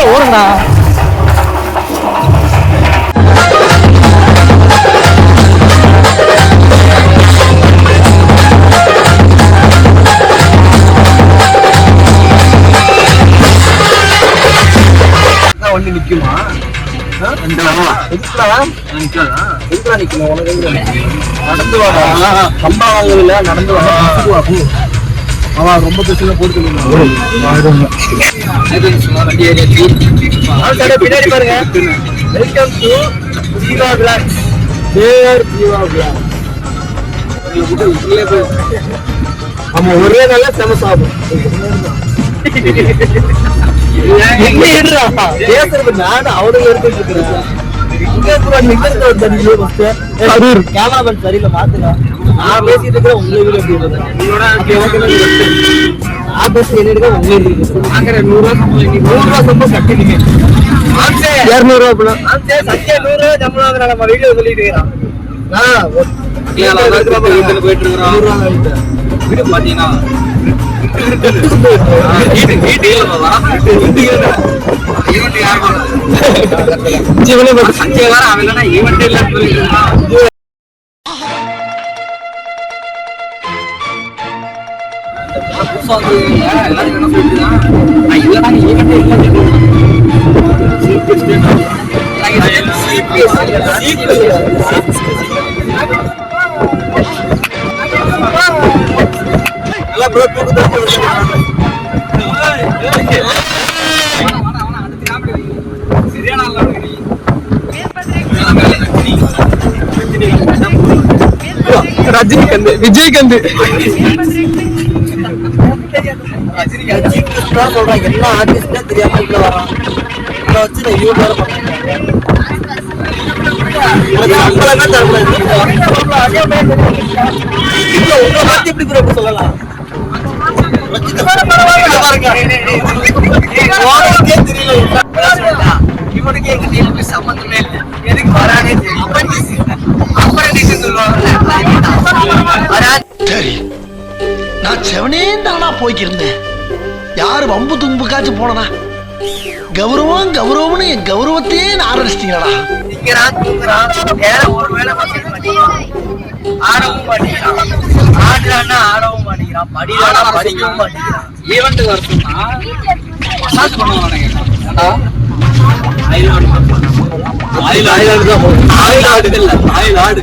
அப்படியே ஓடுங்கண்ணா வண்டி நிக்குமா? நடந்து வாடா. கம்பா வாங்குறதுல நடந்து வாடா. அவன் ரொம்ப பேசுல போட்டு பின்னாடி பாருங்க. வெல்கம் டு ஜீவா பிளாக் பேர் ஜீவா பிளாக் ஆமா ஒரே நல்ல செம சாப்பிடும். பேசுறது நானும் அவனும் எடுத்துட்டு இருக்கிறேன். கேமராமேன் சரியில்லை மாத்துங்க நான் பேசிட்டு இருக்கிறேன் உங்களுக்கு நான் பேசி என்ன உங்களுக்கு நூறு ரூபா நூறு ரூபா சம்பளம் கட்டினீங்க இருநூறு ரூபா சத்தியா நூறு ரூபா சம்பளம் வாங்குறான். நம்ம வீடியோ சொல்லிட்டு இருக்கிறான். போயிட்டு இருக்கிறோம் வீடு பாத்தீங்கன்னா நல்லா ப்ரோ ரஜினிகாந்த் விஜயகாந்த். சொல்றேன் எல்லா ஆர்டிஸ்டும் தெரியாம உள்ள வரான் இதை வச்சு நான் எப்படி சொல்லலாம் தெரியல இவனுக்கு எங்க இல்லை வரானே தெரியும். நான் செவனே தானா போய்க்கிருந்தேன். யாரு வம்பு தும்புக்காச்சும் போனனா? கௌரவம் கௌரவம்னு என் கௌரவத்தையே ஆரம்பிச்சிட்டீங்களா பார்க்க மாட்டேங்கிறான் ஆடவும் மாட்டேங்கிறான் ஆடுறான்னா ஆடவும் மாட்டேங்கிறான் படிக்கிறானா படிக்கவும் மாட்டேங்கிறான் ஈவெண்ட் வர சொன்னா மசாஜ் பண்ணுவாங்க ஆயில் ஆயில் தான் ஆயில் ஆடுது இல்ல ஆயில் ஆடு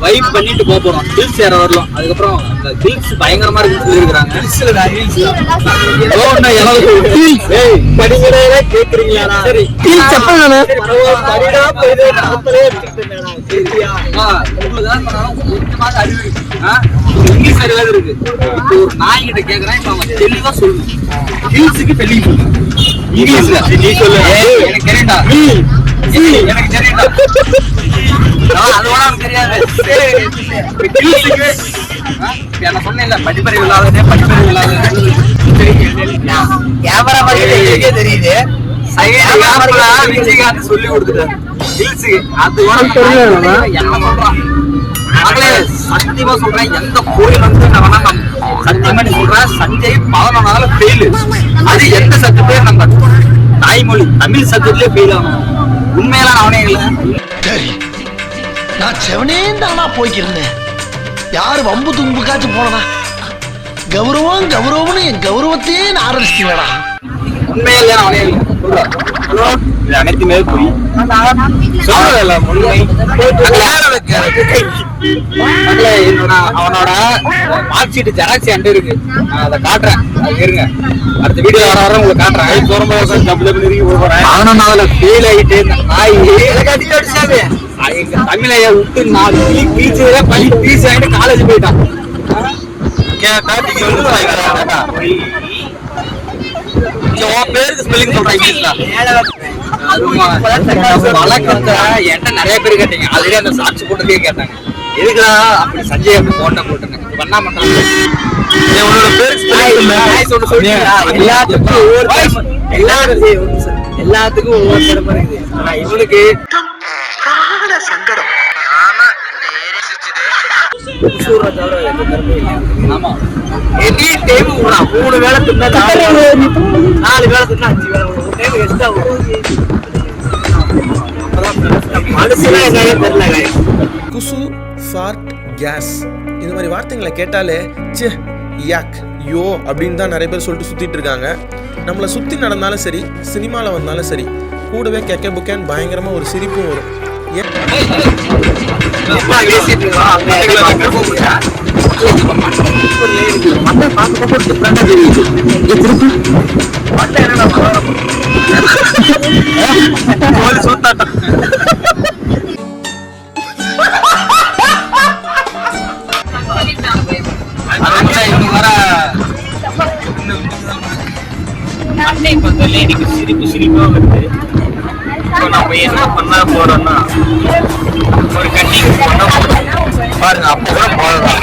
வைப் பண்ணிட்டு போக போறோம். ஹில்ஸ் ஏற வரலாம். அதுக்கப்புறம் அந்த ஹில்ஸ் பயங்கரமா இருக்குன்னு சொல்லியிருக்காங்க படிக்கிறதே கேக்குறீங்களா? சரி. கீழ் செப்பல் தானே படிடா போயிடு நாற்பதே எடுத்துக்கிட்டேன் சரியா? ஆ. கொஞ்சமாவது அறிவு. இங்கிலீஷ் அறிவாவது இருக்கு. இப்போ ஒரு நாய்கிட்ட கேக்குறேன், இப்ப அவன் தெளிவா சொல்லணும். ஹில்ஸுக்கு spelling சொல்லு. இங்கிலீஷ்ல. ஏய், எனக்கு தெரியும்டா. ஏய், எனக்கு தெரியும்டா. ஆ, அது வேணா எனக்கு தெரியாது. நான் சொன்னேன்ல, படிப்பறிவு இல்லாதவனே, படிப்பறிவு. கேமரா தெரியுது. விஜயகாந்த் சொல்லி கொடுத்துட்டாரு. அது. என்ன சொல்றான்? சத்தியமா சொல்றேன் எந்த கோயில் வந்து நான் வேணா நம் சத்தியமா நீ சொல்றேன் சஞ்சய் பதினொன்னால ஃபெயில் அது எந்த சப்ஜெக்ட்லயும் நம்ம தாய்மொழி தமிழ் சப்ஜெக்ட்லயே ஃபெயில் ஆகணும். உண்மையில நான் அவனே இல்லை. நான் செவனே தானா போய்க்கிருந்தேன். யாரு வம்பு தும்புக்காச்சும் போனனா கௌரவம் கௌரவம்னு என் கௌரவத்தையே ஆரம்பிச்சிட்டீங்களா உண்மையில நான் அவனே இல்லை சொல்றேன் ஹலோ? இது அனைத்துமே போய். அவனோட மார்க் ஷீட் ஜெராக்ஸ் என்கிட்ட இருக்கு. நான் அதை காட்டுறேன். அது இருங்க. அடுத்த வீடியோ வர வர உங்களுக்கு காட்டுறேன். பதினொன்னாவதுல ஃபெயில் ஆயிட்டு இந்த நாய். அடிச்சு அடிச்சாவே. எங்க தமிழைய விட்டு நாலு கிளி கிழிச்சதுல பள்ளி பீஸ் ஆயிட்டு காலேஜ் போயிட்டான். பேருக்கு ஸ்பெல்லிங் சொல்றேன் இங்கிலீஷ்ல. என்கிட்ட நிறைய பேர் கேட்டீங்க. ஆல்ரெடி அந்த சாட்சி போட்டதே கேட்டாங்க. எதுக்குடா அப்படி சஞ்சய் அப்படி போட்ட போட்டுன்னு? பண்ணா மாட்டான் உன்னோட எல்லாத்துக்கும் ஒவ்வொரு எல்லாத்துக்கும் எல்லாத்துக்கும் ஒவ்வொரு திறமை இருக்குது. ஆனா இவனுக்கு தவிர. ஆமா. எனி டைம் மூணு வேலை தின்னா நாலு வேலை நாலு வேலை தின்னா அஞ்சு வேலை விடும். ஒரு டைம் எக்ஸ்ட்ரா மனுஷனா என்னன்னு தெரியல guys. குசு ஃபார்ட் கேஸ். இந்த மாதிரி வார்த்தைகளை கேட்டாலே ச்சே யாக் யோ அப்படின்னு தான் நிறைய பேர் சொல்லிட்டு சுற்றிட்டு இருக்காங்க. நம்மளை சுற்றி நடந்தாலும் சரி சினிமாவில் வந்தாலும் சரி கூடவே கெக்க புக்கேன்னு பயங்கரமாக ஒரு சிரிப்பும் வரும். ஏன் அப்பா பேசிட்டு தெரியுது. திருப்பி. சிரிப்பு சிரிப்பா வருது என்ன போடணும்னா ஒரு கட்டிங் பண்ண போறோம் பாருங்க அப்போ கூட போடலாம்.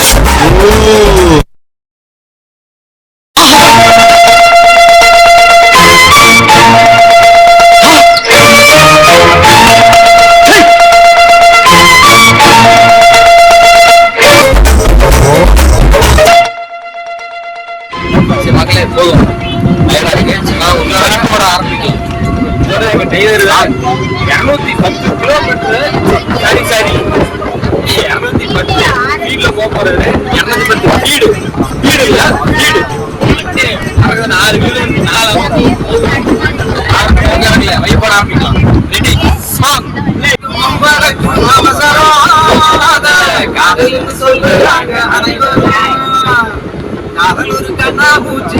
சரி நாலு வீடு நாலு ஆரம்பிக்கலாம் வைப்போட ஆரம்பிக்கலாம் ரெடி சாங் காதல்னு சொல்லுறாங்க அனைவரும். காதல் ஒரு கண்ணாமூச்சி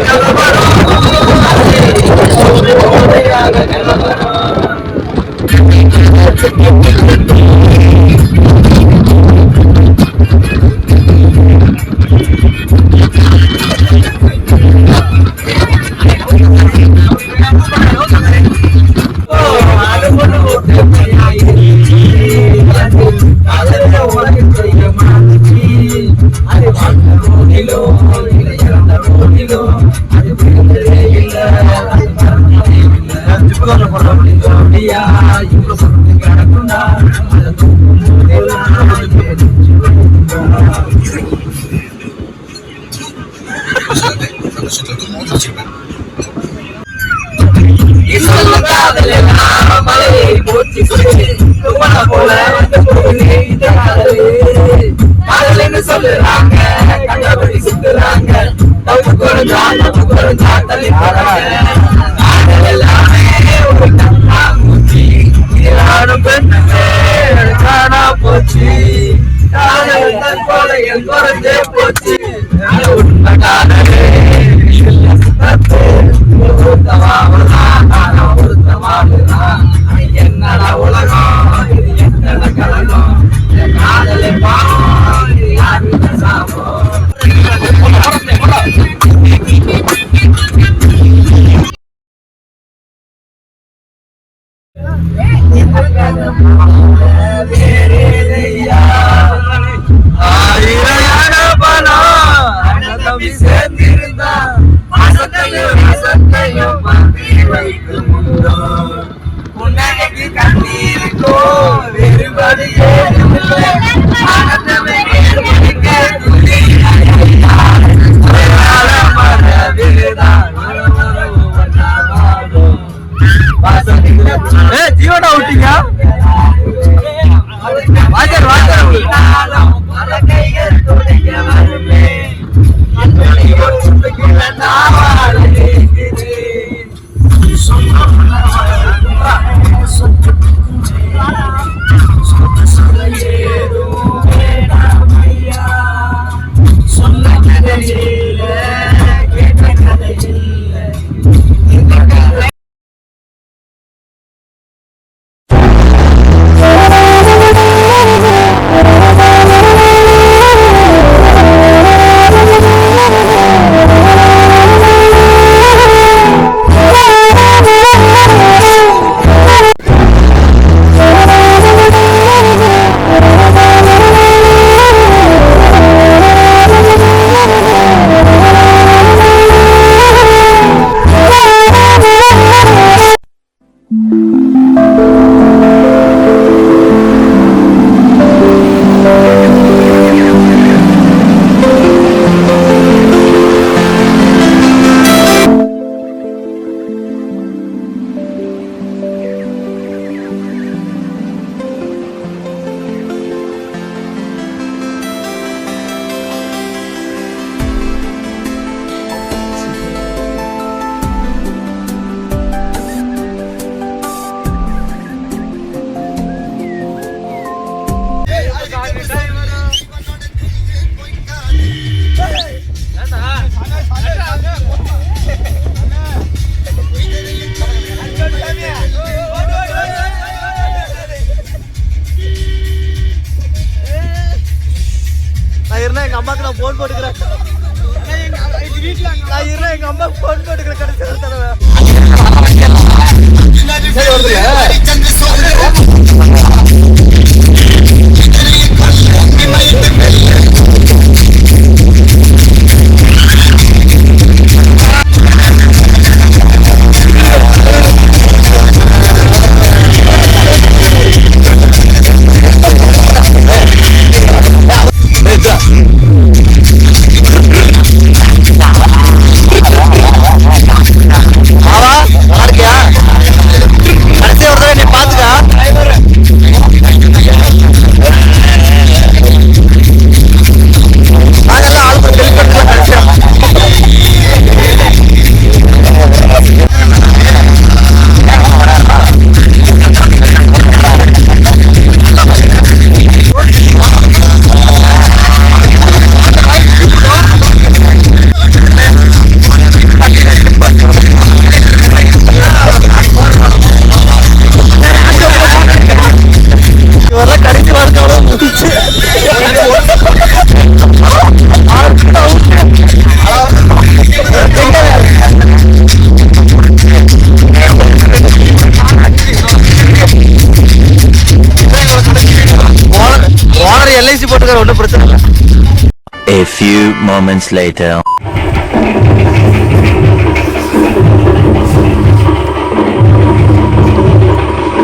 சொல்லுறாங்க கண்டபடி சுத்துறாங்க தப்பு கொடுத்தா தப்பு கொடுத்தா தள்ளி போறாங்க எல்லாமே ஒரு நானும் பெண்ணே காணா போச்சு. குறைஞ்சே போச்சு. ஜீவனா விட்டீங்க வாஜர் வாஜர். அண்ணா போட்டுக்கிறேன் moments later.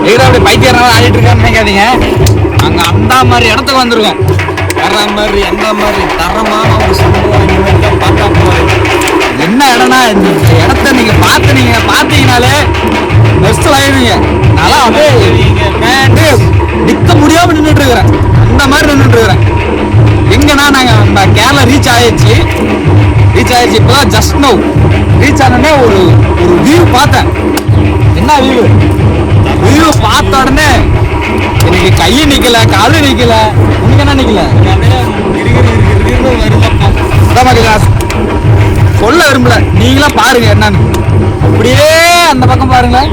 எங்கடா அப்படி ஆடிட்டு இருக்கான்னு நினைக்காதீங்க. அங்க அந்த மாதிரி இடத்துக்கு வந்திருக்கோம். வர்ற மாதிரி அந்த மாதிரி தரமான ஒரு சம்பவம் இனிமேல் பார்த்தா போகுது என்ன இடம்னா இந்த இடத்த நீங்க பார்த்து நீங்க பார்த்தீங்கனாலே பெஸ்ட் ஆயிடுவீங்க. நல்லா அப்படியே நிக்க முடியாம நின்றுட்டு இருக்கிறேன். அந்த மாதிரி நின்றுட்டு இருக்கிறேன். எங்கன்னா நாங்கள் நம்ம கேரளா ரீச் ஆயிடுச்சு ரீச் ஆயிடுச்சு இப்போதான் ஜஸ்ட் நோ ரீச் ஆனோடனே ஒரு ஒரு வியூ பார்த்தேன். என்ன வியூ வியூ பார்த்த உடனே எனக்கு கை நிற்கல காலு நிற்கல உனக்கு என்ன நிக்கல? சொல்ல விரும்பல. நீங்களா பாருங்க என்னன்னு. அப்படியே அந்த பக்கம் பாருங்களேன்.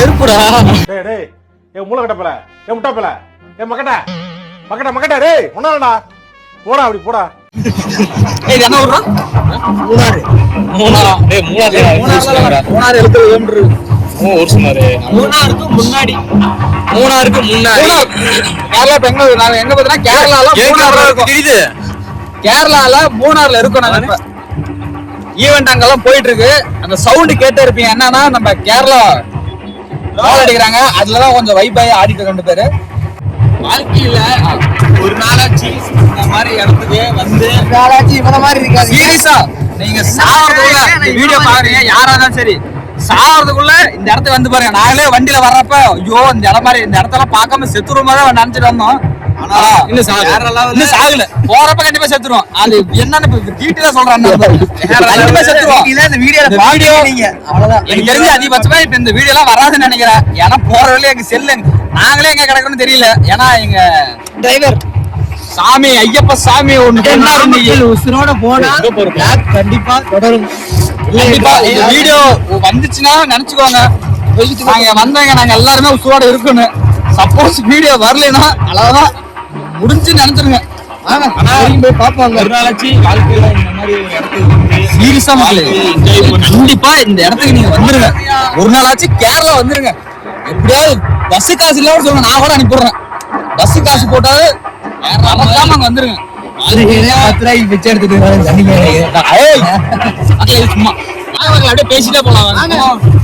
செருப்புடா. டேய் டேய் ஏ மூளை கட்டப்பல ஏ முட்டாப்பல ஏ மக்கட்ட மக்கட்ட மக்கட்ட டேய் ஒன்னாலடா போடா அப்படி போடா. ஏய், என்ன ஊர்றா மூணாரா டேய் மூணாறு மூணாறு எழுபது கிலோமீட்டர் மூணாருக்கு முன்னாடி. மூணாருக்கு முன்னாடி. கேரளா எங்க நாங்க எங்க பார்த்தா கேரளால மூணாறுல இருக்கோம். தெரியுது? கேரளால மூணாறுல இருக்கோம் நாங்க இப்ப. ஈவெண்ட் அங்கெல்லாம் போயிட்டு இருக்கு. அந்த சவுண்ட் கேட்டே இருப்பீங்க என்னன்னா நம்ம கேரளா பால் அடிக்கிறாங்க. அதுலதான் கொஞ்சம் வைபாய் ஆடிட்டு ரெண்டு பேரு. வாழ்க்கையில ஒரு நாளாச்சு இந்த மாதிரி இடத்துக்கு வந்து நாளாச்சு இவன மாதிரி இருக்காது சீரியஸா நீங்க சாவறதுக்குள்ள வீடியோ பாக்குறீங்க யாரா இருந்தாலும் சரி. சாவறதுக்குள்ள இந்த இடத்துக்கு வந்து பாருங்க. நாங்களே வண்டியில வர்றப்ப ஐயோ இந்த இடம் மாதிரி இந்த இடத்தெல்லாம் பார்க்காம செத்துருமா தான் நினைச்சிட்டு வந்தோம். இன்னும் சாகல. இன்னும் சாகல. போறப்ப கண்டிப்பா செத்துருவோம். அது என்னன்னு டீட்டெயிலா சொல்றேன் கண்டிப்பா செத்துருவோம். இந்த வீடியோல இந்த வீடியோ எனக்கு தெரிஞ்சு அதிகபட்சமா இப்ப இந்த வீடியோ எல்லாம் வராதுன்னு நினைக்கிறேன். ஏன்னா போற வழியில எங்க செல்லு நாங்களே எங்க கிடக்குன்னு தெரியல. ஏன்னா எங்க டிரைவர் சாமி ஐயப்ப சாமி இன்னைக்கு. உசுரோட போனா கண்டிப்பா தொடரும். கண்டிப்பா. இந்த வீடியோ வந்துச்சுன்னா நினைச்சுக்கோங்க. நாங்க வந்தவங்க நாங்க எல்லாருமே உசுரோட இருக்கணும். சப்போஸ் வீடியோ வரலைன்னா அவ்வளவுதான். முடிஞ்சு மக்களே கண்டிப்பா இந்த இடத்துக்கு நீங்க வந்துருங்க. ஒரு நாளாச்சு கேரளா வந்துருங்க. எப்படியாவது பஸ் காசு இல்லாம சொல்லுங்க. நான் கூட அனுப்பிடுறேன் பஸ் காசு போட்டாவது மறக்காம அங்க வந்துருங்க. சும்மா. அப்படியே பேசிட்டே போலாம்.